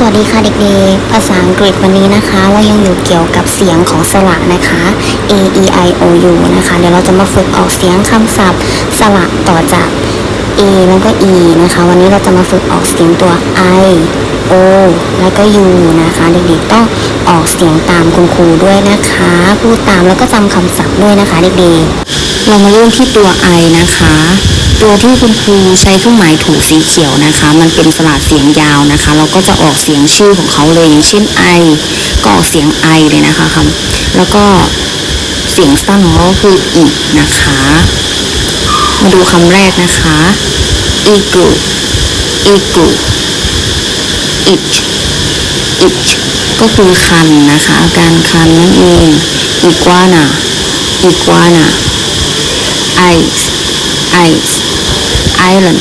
สวัสดีค่ะเด็กๆ ภาษาอังกฤษวันนี้นะคะ เรายังอยู่เกี่ยวกับเสียงของสระนะคะ a e i o u นะคะ เดี๋ยวเราจะมาฝึกออกเสียงคำศัพท์สระต่อจาก a แล้วก็ e นะคะ วันนี้เราจะมาฝึกออกเสียงตัว i o แล้วก็ u นะคะ เด็กๆต้องออกเสียงตามคุณครูด้วยนะคะ พูดตามแล้วก็จำคำศัพท์ด้วยนะคะ เด็กๆ เรามาเริ่มที่ตัว i นะคะ ตัวที่คุณครูใช้เครื่องหมายถูกสีเขียวนะคะ มันเป็นสระเสียงยาวนะคะ เราก็จะออกเสียงชื่อของเขาเลยอย่างเช่น i ก็ออกเสียง i เลยนะคะคำแล้วก็เสียงสั้นของเขาคืออีนะคะ มาดูคำแรกนะคะ eagle eagle it it ก็คือคันนะคะ อาการคันนั่นเอง iguana iguana ice ice island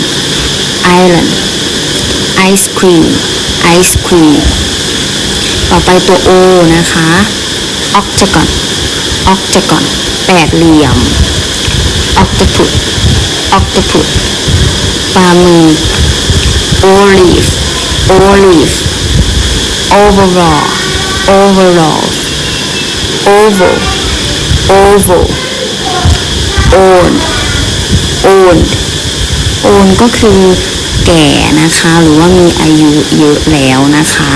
island ice cream ice cream ต่อไปตัว O นะคะ octagon octagon แปดเหลี่ยม octopus octopus ปลาหมึก olive olive overall overalls oval oval own own own ก็คือแก่นะคะ หรือว่ามีอายุเยอะแล้วนะคะ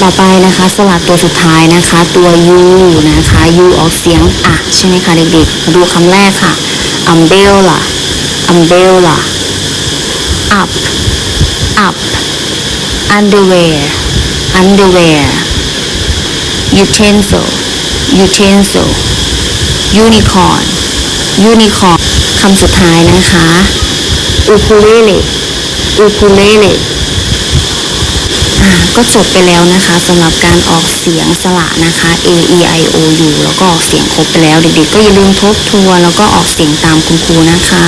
ต่อไปนะคะสลัดตัวสุดท้ายนะคะ ตัว u นะคะ u ออกเสียงอะใช่ไหมคะเด็กๆมาดูคำแรกค่ะ umbrella umbrella up up underwear underwear utensil utensil unicorn unicorn คำสุดท้ายนะคะ ukulele ukulele อ่าก็จบไปแล้วนะคะสำหรับการออกเสียงสระนะคะ a e i o u แล้วก็ออกเสียงครบไปแล้ว เด็กๆก็อย่าลืมทบทวนแล้วก็ออกเสียงตามคุณครูนะคะ